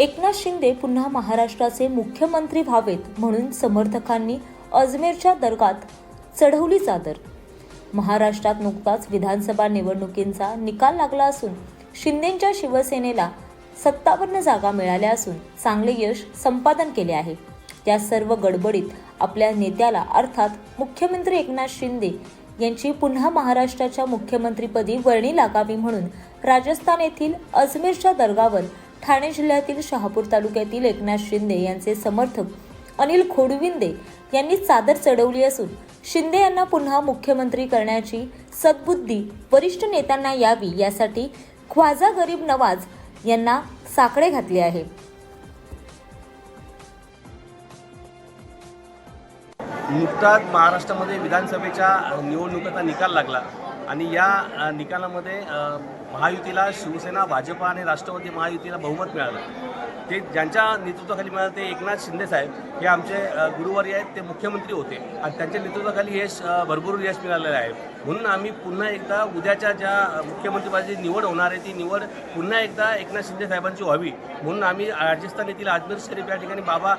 एकनाथ शिंदे पुन्हा महाराष्ट्राचे मुख्यमंत्री व्हावेत म्हणून समर्थकांनी अजमेरच्या दर्गात चढवली चादर. महाराष्ट्रात नुकताच विधानसभा निवडणुकींचा निकाल लागला असून शिंदेंच्या शिवसेनेला सत्तावन्न जागा मिळाल्या असून चांगले यश संपादन केले आहे. त्या सर्व गडबडीत आपल्या नेत्याला अर्थात मुख्यमंत्री एकनाथ शिंदे यांची पुन्हा महाराष्ट्राच्या मुख्यमंत्रीपदी वर्णी लागावी म्हणून राजस्थान येथील अजमेरच्या दर्गावर ठाणे जिल्ह्यातील शहापूर तालुक्यातील एकनाथ शिंदे यांचे समर्थक अनिल खोडविंदे यांनी चादर चढवली असून शिंदे यांना पुन्हा मुख्यमंत्री करण्याची सद्बुद्धी वरिष्ठ नेत्यांना यावी यासाठी ख्वाजा गरीब नवाज यांना साकडे घातले आहे. नुकताच महाराष्ट्रामध्ये विधानसभेच्या निवडणुकीचा निकाल लागला. आणि या निकालामध्ये महायुतीला शिवसेना भाजप आणि राष्ट्रवादी महायुतीला बहुमत मिळालं. ते ज्यांच्या नेतृत्वाखाली मिळालं ते एकनाथ शिंदे साहेब. हे आमचे गुरुवारी आहेत ते मुख्यमंत्री होते. आणि त्यांच्या नेतृत्वाखाली यश अ, भरभरून यश मिळालेलं आहे. म्हणून आम्ही पुन्हा एकदा उद्याच्या ज्या मुख्यमंत्रीपदाची निवड होणार आहे ती निवड पुन्हा एकदा एकनाथ शिंदे साहेबांची व्हावी. म्हणून आम्ही राजस्थान येथील अजमेर शरीफ या ठिकाणी बाबा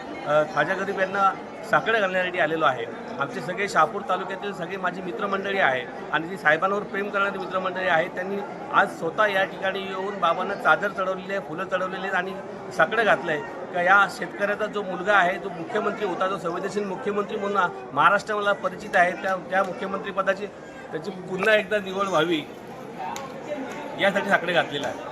ख्वाजा गरीब यांना साकडं घालण्यासाठी आलेलो आहे. आमचे सगळे शहापूर तालुक्यातील सगळे माझी मित्रमंडळी आहे. आणि जी साहेबांवर प्रेम करणारी मित्रमंडळी आहेत त्यांनी आज स्वतः या ठिकाणी येऊन बाबांना चादर चढवलेली आहे फुलं चढवलेली आहेत आणि साकडे घातलं आहे का या शेतकऱ्याचा जो मुलगा आहे जो मुख्यमंत्री होता जो संवेदनशील मुख्यमंत्री म्हणून महाराष्ट्राला परिचित आहे त्या त्या मुख्यमंत्रीपदाची त्याची पुन्हा एकदा निवड व्हावी यासाठी साकडे घातलेलं आहे.